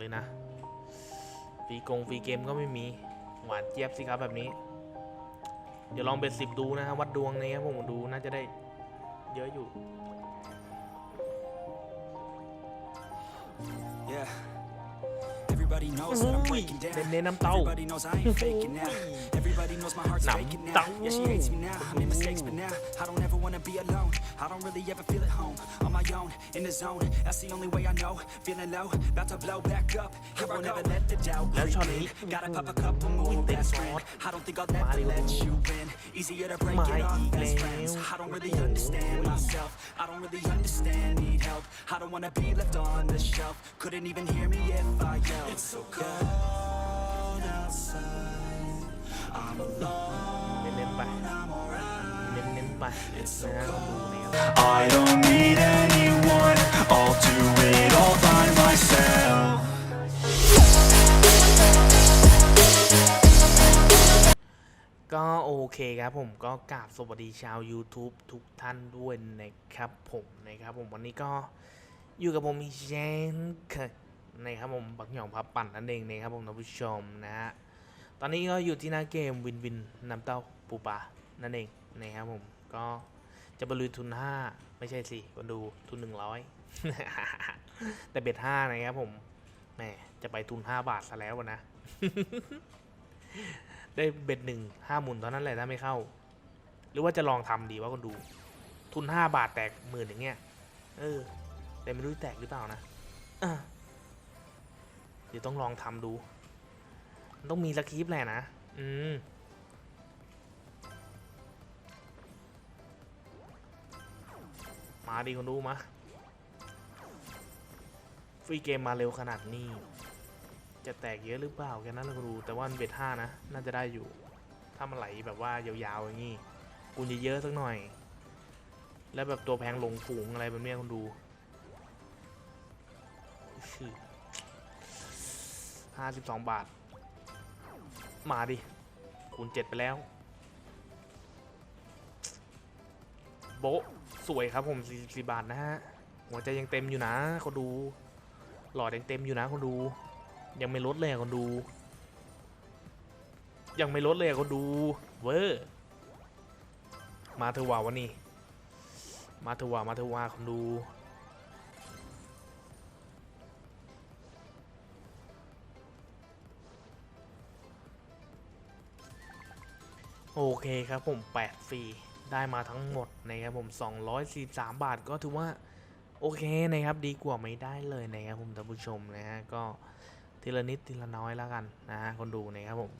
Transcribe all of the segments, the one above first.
เลยนะฟรีกงฟรีเกมก็ไม่มี หวานเจี๊ยบสิครับแบบนี้ เดี๋ยวลองเป็นสิบดูนะครับวัดดวงนี้ครับผมดูน่าจะได้เยอะอยู่ Yeah. Everybody knows that I'm breaking down. Everybody knows I ain't faking now. Everybody knows my heart's faking now. Yeah, she hates me now. I made mistakes, but now I don't ever wanna be alone. I don't really ever feel at home. On my own, in the zone. That's the only way I know. Feeling low, about to blow back up. Here I never let the doubt creep in. Gotta pop a couple more best friend. I don't think I'll ever let you in. Easier to break it off best friends. I don't really understand, need help. I don't wanna be left on the shelf. Couldn't even hear me if I yelled. It's so cold outside. I'm alone. เน้นเน้นๆไป I'm alright. เน้นเน้นๆไปนะลองดูนะครับ I don't need anyone. I'll do ก็โอเคครับผมก็กราบสวัสดีชาว YouTube ทุกท่านด้วยนะครับผมนะครับผมวันนี้ก็อยู่กับผมอีกเช่นเคยนะครับผมบักหย่องพับปั่นนั่นเองนะครับผมท่านผู้ชมนะฮะตอนนี้ก็อยู่ที่หน้าเกมวินวินน้ำเต้าปูปลานั่นเองนะครับผมก็จะบรรลุทุน 5 ไม่ใช่สิคนดูทุน 100 แต่เบ็ด5นะครับผมแหมจะไปทุน 5 บาทซะแล้วนะ ได้เบ็ดหนึ่งห้าหมุนเท่านั้นแหละถ้าไม่เข้า หรือว่าจะลองทำดีว่าคนดู ทุนห้าบาทแตกหมื่นอย่างเงี้ย เออ แต่ไม่รู้แตกหรือเปล่านะอะเดี๋ยวต้องลองทำดู มันต้องมีสคริปแหละนะ อืมมาดีคนดูมา ฟรีเกมมาเร็วขนาดนี้ จะแตกเยอะหรือเปล่าแค่นั้นเราก็ดูแต่ว่าเบ็ดห้านะ น่าจะได้อยู่ ถ้ามันไหลแบบว่ายาวๆอย่างนี้กูจะเยอะสักหน่อย แล้วแบบตัวแพงลงฝูงอะไรแบบนี้คุณดูห้าสิบสองบาท มาดิ คูณเจ็ดไปแล้ว โบสวยครับผม44บาทนะฮะ หัวใจยังเต็มอยู่นะคนดู หลอดยังเต็มอยู่นะคนดู ยังไม่ลดเลยอะคนดู ยังไม่ลดเลยอะคนดู เวอร์มาเถอะว่าวันนี้ มาเถอะว่ามาเถอะว่าคนดูโอเคครับผม 8 ฟรี ได้มาทั้งหมดนะครับผม 243 บาทก็ถือว่า โอเคนะครับ ดีกว่าไม่ได้เลยนะครับผมท่านผู้ชมนะฮะก็ ทีละนิดทีละน้อยแล้วกันนะฮะคนดูนะครับผม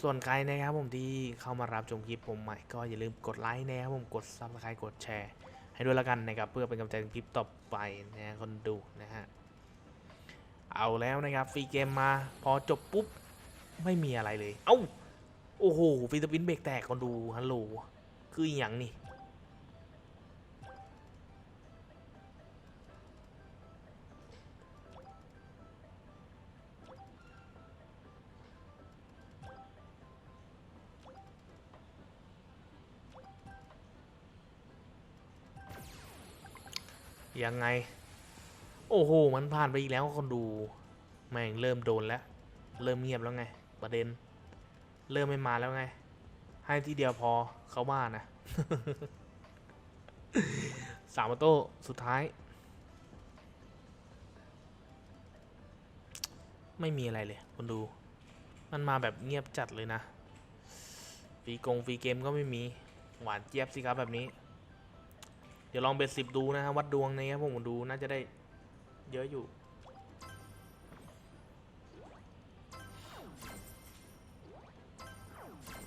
ส่วนใครนะครับผมที่เข้ามารับชมคลิปผมใหม่ก็อย่าลืมกดไลค์นะครับผมกดซับสไครต์กดแชร์ให้ด้วยละกันนะครับเพื่อเป็นกำลังใจคลิปต่อไปนะฮะคนดูนะฮะเอาแล้วนะครับฟรีเกมมาพอจบปุ๊บไม่มีอะไรเลย เอ้าโอ้โหฟิลิปปินเบรกแตกคนดูฮัลโหลคืออย่างนี่ ยังไง โอ้โห มันผ่านไปอีกแล้วคนดู แม่งเริ่มโดนแล้ว เริ่มเงียบแล้วไง ประเด็น เริ่มไม่มาแล้วไง ให้ที่เดียวพอเขาบ้านะ สามประตูสุดท้าย ไม่มีอะไรเลยคนดู มันมาแบบเงียบจัดเลยนะฟีกงฟีเกมก็ไม่มี หวานเจี๊ยบสิครับแบบนี้ เดี๋ยวลองเบ็ดสิบดูนะครับวัดดวงนี้ครับผมดูน่าจะได้เยอะอยู่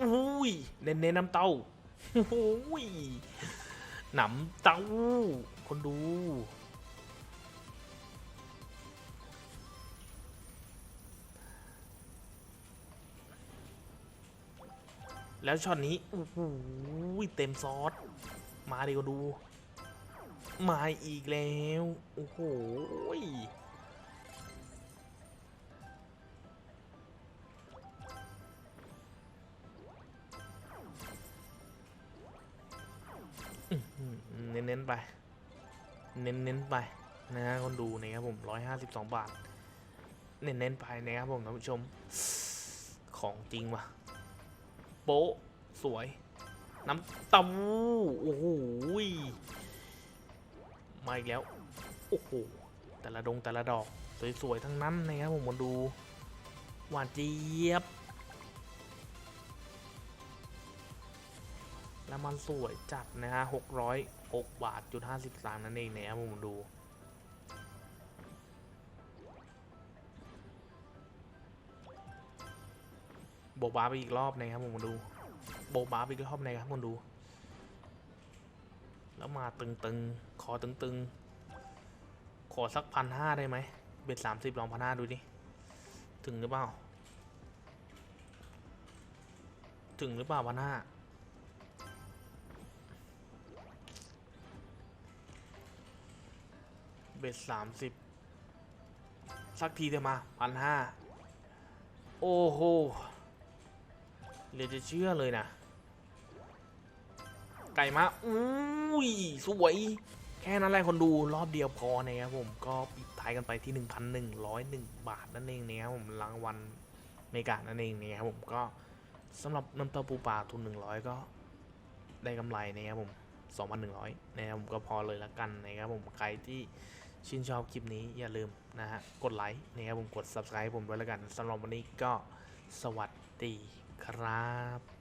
อุ้ย เน้นเน้นน้ำเต้าอุ้ยหนำเต้า คนดู แล้วช็อตนี้โอ้โหเต็มซอส มาดิก็ดู มาอีกแล้ว โอ้โหเน้นๆไป เน้นๆไปนะฮะคนดูนะครับผม152บาท เน้นๆไปนะครับผมท่านผู้ชม ของจริงว่ะ โป๊ะ สวย น้ำเต้าโอ้โห มาอีกแล้ว โอ้โห แต่ละดงแต่ละดอก สวย ๆ ทั้งนั้นนะครับผมมาดูหวานเจี๊ยบ แล้วมันสวยจัดนะฮะหกร้อยหกบาทจุดห้าสิบสามนั่นเองนะครับผมดู โบบาไปอีกรอบนะครับผมมาดู โบบาไปอีกรอบนะครับผมดู แล้วมาตึงๆขอตึงๆ ขอสักพันห้าได้ไหม เบ็ดสามสิบลองพันห้าดูดิ ถึงหรือเปล่า ถึงหรือเปล่าพันห้าเบ็ดสามสิบสักทีเถอะมาพันห้าโอ้โหเหลยจะเชื่อเลยนะ ไก่มาอุ้ ยสวย แค่นั้นแหละคนดูรอบเดียวพอนะครับผมก็ปิดท้ายกันไปที่ 1,101 บาทนั่นเองนะครับผมรางวัลเมกานั่นเองนะครับผมก็สำหรับน้ำเต้าปูปลาทุน 100 ก็ได้กำไรนะครับผม 2,100 นะครับผมก็พอเลยละกันนะครับผมใครที่ชื่นชอบคลิปนี้อย่าลืมนะฮะกดไลค์นะครับผมกด subscribe ผมด้วยละกันสำหรับวันนี้ก็สวัสดีครับ